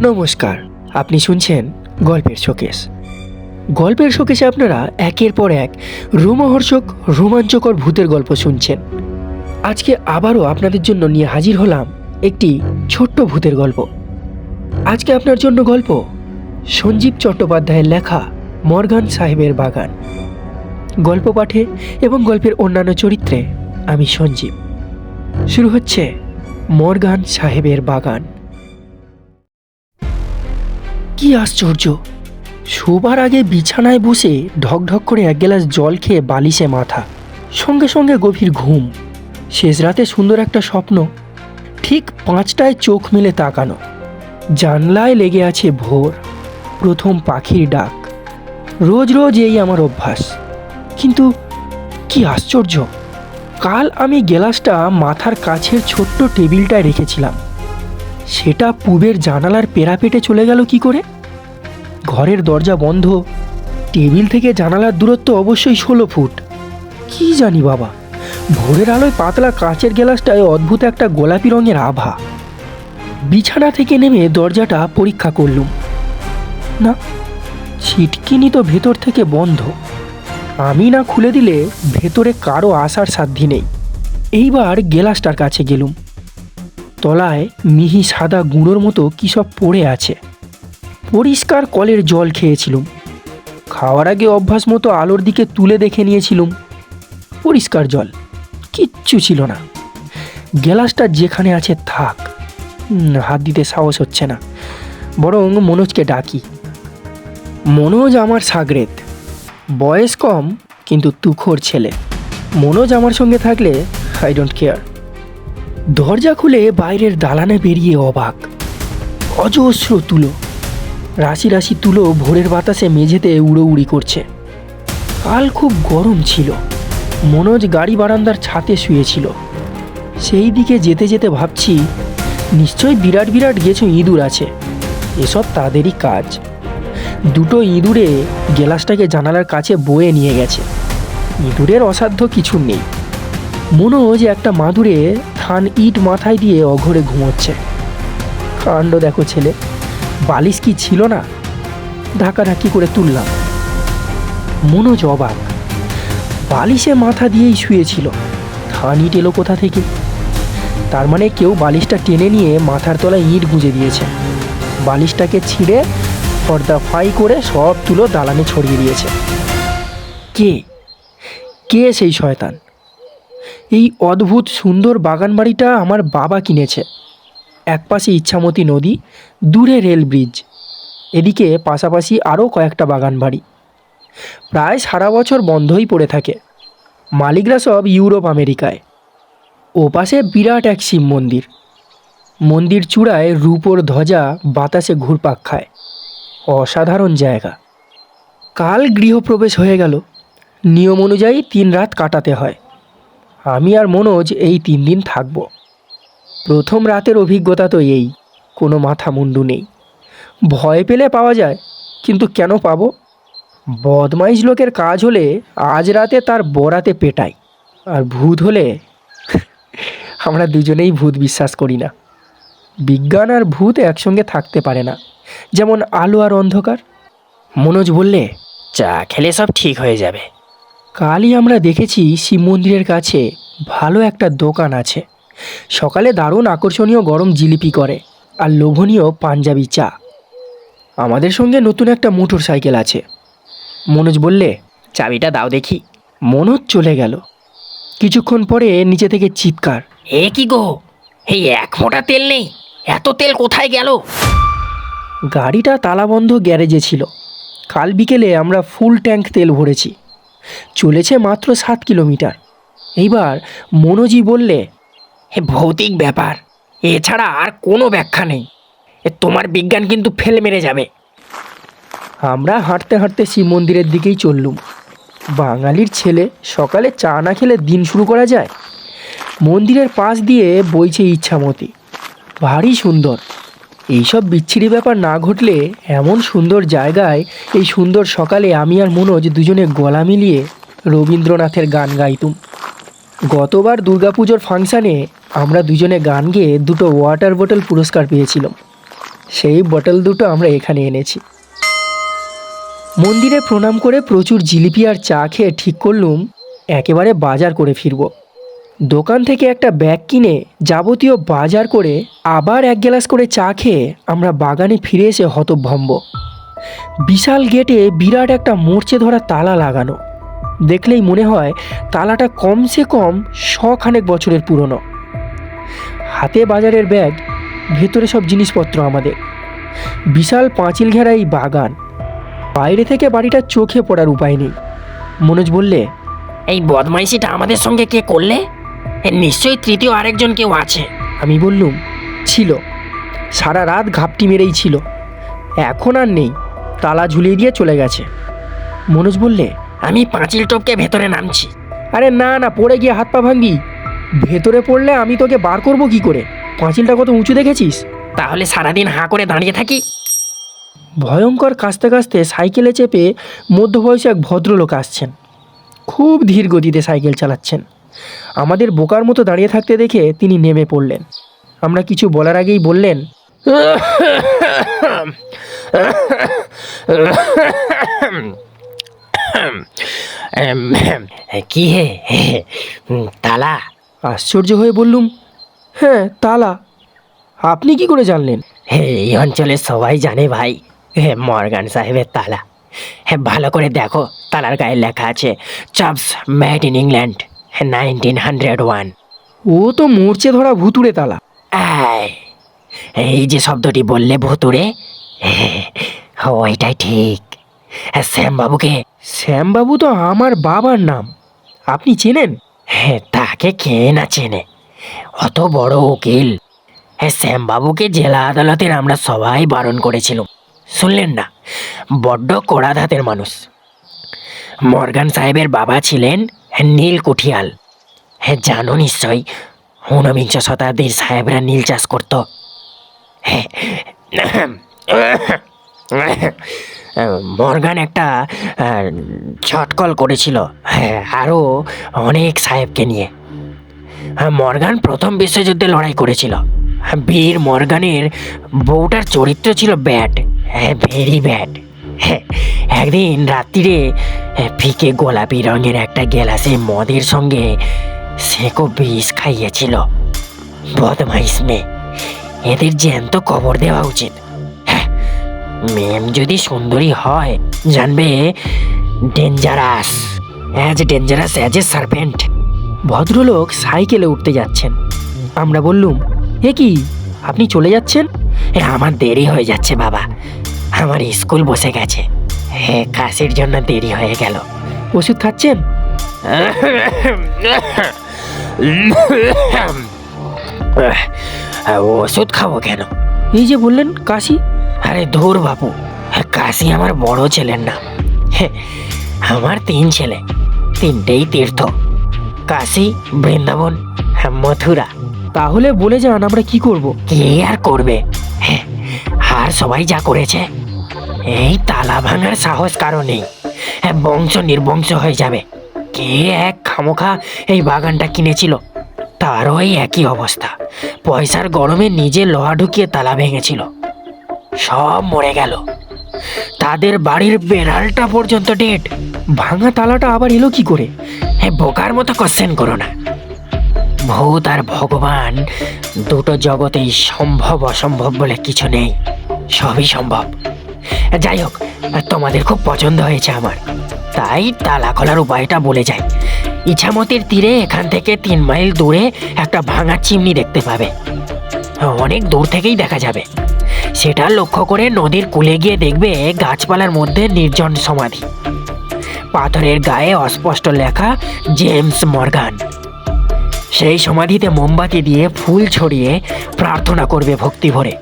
নমস্কার, আপনি শুনছেন গল্পের শোকেস গল্পের শোকেসে আপনারা একের পর এক রোমহর্ষক, রোমাঞ্চকর ভূতের গল্প শুনছেন। আজকে আবারও আপনাদের জন্য নিয়ে হাজির হলাম একটি ছোট্ট ভূতের গল্প। আজকে আপনার জন্য গল্প সঞ্জীব চট্টোপাধ্যায়ের লেখা মর্গান সাহেবের বাগান। গল্প পাঠে এবং গল্পের অন্যান্য চরিত্রে আমি সঞ্জীব। শুরু হচ্ছে মর্গান সাহেবের বাগান। কি আশ্চর্য? শোবার আগে বিছানায় বসে ঢকঢক করে এক গ্লাস জল খেয়ে বালিশে মাথা, সঙ্গে সঙ্গে গভীর ঘুম। শেষ রাতে সুন্দর একটা স্বপ্ন, ঠিক পাঁচটায় চোখ মেলে তাকানো। জানলায় লেগে আছে ভোর, প্রথম পাখির ডাক। রোজ রোজ এই আমার অভ্যাস। কিন্তু কি আশ্চর্য, কাল আমি গ্লাসটা মাথার কাছের ছোট্ট টেবিলটায় রেখেছিলাম। সেটা পুবের জানালার পেরাপেটে চলে গেল কি করে? ঘরের দরজা বন্ধ, টেবিল থেকে জানালার দূরত্ব অবশ্যই ষোলো ফুট। কি জানি বাবা, ভোরের আলোয় পাতলা কাঁচের গ্লাসটায় অদ্ভুত একটা গোলাপি রঙের আভা। বিছানা থেকে নেমে দরজাটা পরীক্ষা করলুম। না, ছিটকিনি তো ভেতর থেকে বন্ধ। আমি না খুলে দিলে ভেতরে কারও আসার সাধ্য নেই। এইবার গেলাসটার কাছে গেলুম। তলায় মিহি সাদা গুঁড়োর মতো কী সব পড়ে আছে। পরিষ্কার কলের জল খেয়েছিলুম। খাওয়ার আগে অভ্যাস মতো আলোর দিকে তুলে দেখে নিয়েছিলুম। পরিষ্কার জল, কিচ্ছু ছিল না। গ্লাসটা যেখানে আছে থাক হাত দিতে সাহস হচ্ছে না। বরং মনোজকে ডাকি, মনোজ আমার সাগরেত, বয়স কম, কিন্তু তুখোর ছেলে। মনোজ আমার সঙ্গে থাকলে আই ডোন্ট কেয়ার দরজা খুলে বাইরের দালানে বেরিয়ে অবাক। অজস্র তুলো। রাশি রাশি তুলো ভোরের বাতাসে মেঝেতে উড়ো উড়ি করছে। কাল খুব গরম ছিল। মনোজ গাড়ি বারান্দার ছাতে শুয়েছিল। সেই দিকে যেতে যেতে ভাবছি নিশ্চয়ই বিরাট বিরাট গেছো ইঁদুর আছে। এসব তাদেরই কাজ। দুটো ইঁদুরে গেলাসটাকে জানালার কাছে বয়ে নিয়ে গেছে। ইঁদুরের অসাধ্য কিছু নেই। মনোজ একটা মাদুরে থান ইট মাথায় দিয়ে অঘরে ঘুমোচ্ছে। কাণ্ড দেখো ছেলে, বালিশ কি ছিল না? ধাক্কাধাক্কি করে তুললাম। মনোজ অবাক, বালিশে মাথা দিয়েই শুয়েছিল। ধান ইট এলো কোথা থেকে? তার মানে কেউ বালিশটা টেনে নিয়ে মাথার তলায় ইট গুঁজে দিয়েছে। বালিশটাকে ছিঁড়ে পর্দা ফাই করে সব তুলো দালানে ছড়িয়ে দিয়েছে। কে? কে সেই শয়তান? এই অদ্ভুত সুন্দর বাগান বাড়িটা আমার বাবা কিনেছে। একপাশে ইচ্ছামতি নদী, দূরে রেল ব্রিজ। এদিকে পাশাপাশি আরও কয়েকটা বাগান বাড়ি প্রায় সারা বছর বন্ধই পড়ে থাকে। মালিকরা সব ইউরোপ, আমেরিকায়। ও পাশে বিরাট এক শিব মন্দির। মন্দির চূড়ায় রূপোর ধ্বজা বাতাসে ঘুরপাক খায়। অসাধারণ জায়গা। কাল গৃহপ্রবেশ হয়ে গেল। নিয়ম অনুযায়ী তিন রাত কাটাতে হয়। আমি আর মনোজ এই তিন দিন থাকব। প্রথম রাতের অভিজ্ঞতা তো এই, কোনো মাথা মুন্ডু নেই। ভয় পেলে পাওয়া যায়, কিন্তু কেন পাবো? বদমাইশ লোকের কাজ হলে আজ রাতে তার বরাতে পেটাই, আর ভূত হলে আমরা দুজনেই ভূত বিশ্বাস করি না। বিজ্ঞান আর ভূত একসঙ্গে থাকতে পারে না, যেমন আলো আর অন্ধকার। মনোজ বললে, চা খেলে সব ঠিক হয়ে যাবে। কালই আমরা দেখেছি শিব মন্দিরের কাছে ভালো একটা দোকান আছে। সকালে দারুণ আকর্ষণীয় গরম জিলিপি করে আর লোভনীয় পাঞ্জাবি চা। আমাদের সঙ্গে নতুন একটা মোটর সাইকেল আছে। মনোজ বললে চাবিটা দাও দেখি। মনোজ চলে গেল। কিছুক্ষণ পরে নিচে থেকে চিৎকার এ কি গো? এই এক মোটা তেল নেই। এত তেল কোথায় গেল? গাড়িটা তালাবন্ধ গ্যারেজে ছিল। কাল বিকেলে আমরা ফুল ট্যাঙ্ক তেল ভরেছি। চলেছে মাত্র সাত কিলোমিটার। এইবার মনোজি বললে, এ ভৌতিক ব্যাপার, এছাড়া আর কোনো ব্যাখ্যা নেই। এ তোমার বিজ্ঞান কিন্তু ফেল মেরে যাবে। আমরা হাঁটতে হাঁটতে শিব মন্দিরের দিকেই চললুম। বাঙালির ছেলে, সকালে চা না খেলে দিন শুরু করা যায়? মন্দিরের পাশ দিয়ে বইছে ইচ্ছামতি। ভারী সুন্দর। এইসব বিচ্ছিরি ব্যাপার না ঘটলে এমন সুন্দর জায়গায় এই সুন্দর সকালে আমি আর মনোজ দুজনে গলা মিলিয়ে রবীন্দ্রনাথের গান গাইতুম। গতবার দুর্গাপুজোর ফাংশানে আমরা দুজনে গান গেয়ে দুটো ওয়াটার বোতল পুরস্কার পেয়েছিলাম। সেই বটল দুটো আমরা এখানে এনেছি। মন্দিরে প্রণাম করে প্রচুর জিলিপি আর চা খেয়ে ঠিক করলুম, একেবারে বাজার করে ফিরব। দোকান থেকে একটা ব্যাগ কিনে যাবতীয় বাজার করে আবার এক গ্লাস করে চা খেয়ে আমরা বাগানে ফিরে এসে হতভম্ব। বিশাল গেটে বিরাট একটা মরচে ধরা তালা লাগানো। দেখলেই মনে হয় তালাটা কমসে কম শখানেক বছরের পুরনো। হাতে বাজারের ব্যাগ, ভেতরে সব জিনিসপত্র আমাদের। বিশাল পাঁচিল ঘেরা এই বাগান। বাইরে থেকে বাড়িটা চোখে পড়ার উপায় নেই। মনোজ বললে, এই বদমাইশিটা আমাদের সঙ্গে কে করলে? নিশ্চয়ই তৃতীয় আরেকজন কেউ আছে। আমি বললুম ছিল। সারা রাত ঘাপটি মেরেই ছিল। এখন আর নেই তালা ঝুলিয়ে দিয়ে চলে গেছে। মনোজ বললে আমি পাঁচিল টপকে ভেতরে নামছি। আরে না না পড়ে গিয়ে হাত পা ভাঙবি ভেতরে পড়লে আমি তোকে বার করব কি করে? পাঁচিলটা কত উঁচু দেখেছিস? তাহলে সারাদিন হাঁ করে দাঁড়িয়ে থাকি। ভয়ঙ্কর কাঁচতে কাঁচতে সাইকেলে চেপে মধ্যবয়সী এক ভদ্রলোক আসছেন। খুব ধীর গতিতে সাইকেল চালাচ্ছেন। আমাদের বোকার মতো দাঁড়িয়ে থাকতে দেখে তিনি নেমে পড়লেন। আমরা কিছু বলার আগেই বললেন কি হে? তালা? আশ্চর্য হয়ে বললুম হ্যাঁ তালা। আপনি কি করে জানলেন? হে, এই অঞ্চলে সবাই জানে ভাই। হে মর্গান সাহেবের তালা। হ্যাঁ ভালো করে দেখো তালার গায়ে লেখা আছে Chubbs made in England. Nineteen hundred one ও তো মরচে ধরা ভুতুড়ে তালা। এই যে শব্দটি বললে ভুতুরে হ্যাঁ, ওইটাই ঠিক। শ্যামবাবুকে শ্যামবাবু তো আমার বাবার নাম। আপনি চেনেন? হ্যাঁ তাকে কে না চেনে? অত বড় উকিল। হ্যাঁ শ্যামবাবুকে জেলা আদালতের আমরা সবাই বারণ করেছিলাম। শুনলেন না? বড্ড কড়া ধাতের মানুষ। মর্গান সাহেবের বাবা ছিলেন নীল কুঠিয়াল। হ্যাঁ জানো নিশ্চয় ঊনবিংশ শতাব্দীর সাহেবরা নীল চাষ করত। হ্যাঁ মর্গান একটা ছটকল করেছিল হ্যাঁ আরও অনেক সাহেবকে নিয়ে। হ্যাঁ, মর্গান প্রথম বিশ্বযুদ্ধে লড়াই করেছিল। হ্যাঁ, বীর মর্গানের বউটার চরিত্র ছিল ব্যাট। হ্যাঁ ভেরি হ্যাঁ একদিন রাত্রিরে ফিকে গোলাপি রঙের একটা গ্লাসে মদের সঙ্গে সেকো বিষ খাইয়েছিল। বদমাইশ মেয়ে। এদের জ্যান্ত কবর দেওয়া উচিত। হ্যাঁ মেম যদি সুন্দরী হয়, জানবে dangerous, as dangerous as a serpent. ভদ্রলোক সাইকেলে উঠতে যাচ্ছেন। আমরা বললুম, এ কি? আপনি চলে যাচ্ছেন? আমার দেরি হয়ে যাচ্ছে বাবা। আমার স্কুল বসে গেছে। হ্যাঁ কাশির জন্য দেরি হয়ে গেল। ওষুধ খাচ্ছেন? ওষুধ খাব কেন? এই যে বললেন কাশি? আরে ধুর বাপু কাশি আমার বড় ছেলের নাম হ্যাঁ, আমার তিন ছেলে তিনটেই তীর্থ। কাশি বৃন্দাবন হ্যাঁ, মথুরা। তাহলে বলে যান আমরা কি করব? কে আর করবে? হ্যাঁ, আর সবাই যা করেছে। এই তালা ভাঙার সাহস কারও নেই। বংশ নির্বংশ হয়ে যাবে। কে এক খামোখা এই বাগানটা কিনেছিল? তারও এই একই অবস্থা। পয়সার গরমে নিজে লোহা ঢুকিয়ে তালা ভেঙেছিল। সব মরে গেল। তাদের বাড়ির বেড়ালটা পর্যন্ত ডেট ভাঙা তালাটা আবার এলো কি করে? হ্যাঁ বোকার মতো কোশ্চেন করো না। ভূত আর ভগবান দুটো জগতেই সম্ভব অসম্ভব বলে কিছু নেই। সবই সম্ভব। যাই হোক, তোমাদের খুব পছন্দ হয়েছে আমার। তাই তালা খোলার উপায়টা বলে যাই। ইছামতির তীরে এখান থেকে তিন মাইল দূরে একটা ভাঙা চিমনি দেখতে পাবে। অনেক দূর থেকেই দেখা যাবে। সেটা লক্ষ্য করে নদীর কূলে গিয়ে দেখবে গাছপালার মধ্যে নির্জন সমাধি। পাথরের গায়ে অস্পষ্ট লেখা জেমস মর্গান। সেই সমাধিতে মোমবাতি দিয়ে ফুল ছড়িয়ে প্রার্থনা করবে ভক্তি ভরে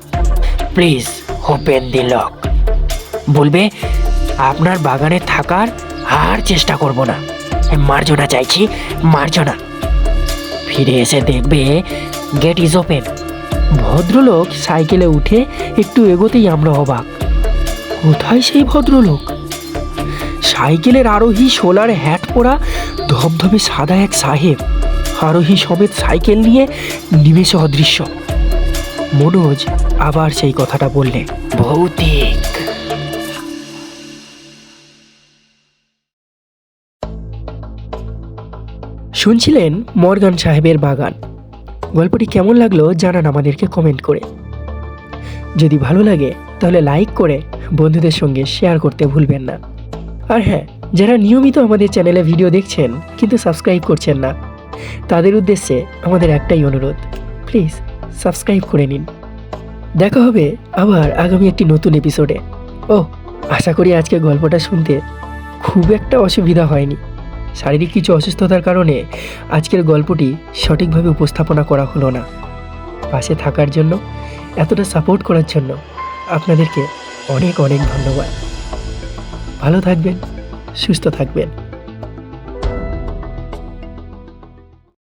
প্লিজ ওপেন দি লক। বলবে, আপনার বাগানে থাকার আর চেষ্টা করব না। মার্জনা চাইছি, মার্জনা। ফিরে এসে দেখবে, গেট ইজ ওপেন। ভদ্রলোক সাইকেলে উঠে একটু এগোতেই আমরা অবাক। কোথায় সেই ভদ্রলোক? সাইকেলের আরোহী সোলার হ্যাট পরা ধবধবে সাদা এক সাহেব, আরোহী সমেত সাইকেল নিয়ে নিমেষে অদৃশ্য মনোজ আবার সেই কথাটা বললে, ভৌতিক। শুনছিলেন মর্গান সাহেবের বাগান। গল্পটি কেমন লাগল জানান আমাদেরকে কমেন্ট করে। যদি ভালো লাগে, তাহলে লাইক করে বন্ধুদের সঙ্গে শেয়ার করতে ভুলবেন না। আর হ্যাঁ যারা নিয়মিত আমাদের চ্যানেলে ভিডিও দেখছেন, কিন্তু সাবস্ক্রাইব করছেন না, তাদের উদ্দেশ্যে আমাদের একটাই অনুরোধ, প্লিজ সাবস্ক্রাইব করে নিন। দেখা হবে আবার আগামী একটি নতুন এপিসোডে। ও আশা করি আজকে গল্পটা শুনতে খুব একটা অসুবিধা হয়নি। শারীরিক কিছু অসুস্থতার কারণে আজকের গল্পটি সঠিকভাবে উপস্থাপনা করা হলো না। পাশে থাকার জন্য, এতটা সাপোর্ট করার জন্য আপনাদেরকে অনেক অনেক ধন্যবাদ। ভালো থাকবেন, সুস্থ থাকবেন।